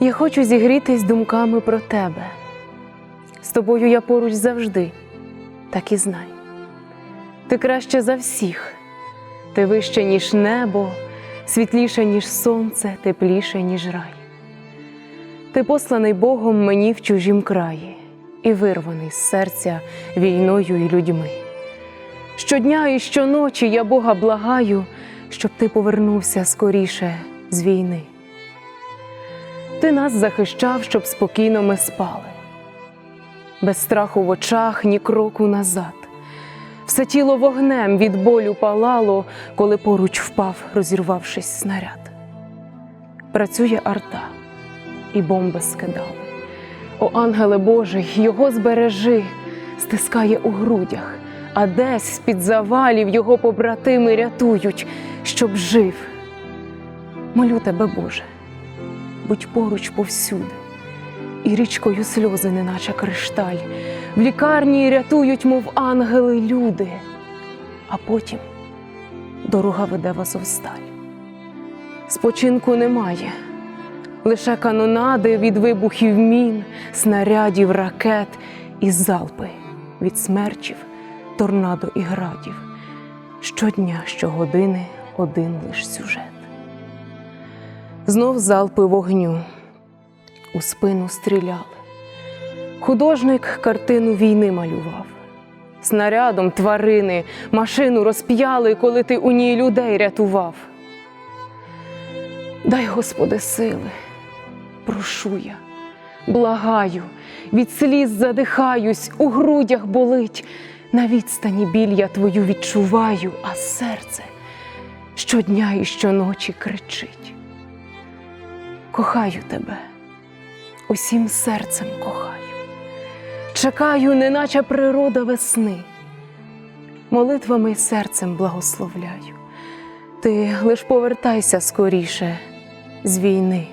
Я хочу зігрітись думками про тебе. З тобою я поруч завжди, так і знай. Ти краще за всіх, ти вище, ніж небо, світліше, ніж сонце, тепліше, ніж рай. Ти посланий Богом мені в чужім краї і вирваний з серця війною і людьми. Щодня і щоночі я Бога благаю, щоб ти повернувся скоріше з війни. Ти нас захищав, щоб спокійно ми спали, без страху в очах, ні кроку назад. Все тіло вогнем від болю палало, коли поруч впав, розірвавшись снаряд. Працює арта, і бомби скидали. О, ангеле Божий, його збережи, стискає у грудях, а десь з-під завалів його побратими рятують, щоб жив. Молю тебе, Боже, будь поруч повсюди, і річкою сльози, неначе кришталь, в лікарні рятують, мов ангели, люди, а потім дорога веде в Азовсталь. Спочинку немає, лише канонади від вибухів мін, снарядів, ракет і залпи від смерчів, торнадо і градів. Щодня, щогодини один лиш сюжет. Знов залпи вогню у спину стріляли. Художник картину війни малював. Снарядом тварини машину розп'яли, коли ти у ній людей рятував. Дай, Господи, сили, прошу я, благаю, від сліз задихаюсь, у грудях болить. На відстані біль я твою відчуваю, а серце щодня і щоночі кричить. Кохаю тебе, усім серцем кохаю. Чекаю, неначе природа весни. Молитвами серцем благословляю. Ти лиш повертайся скоріше з війни.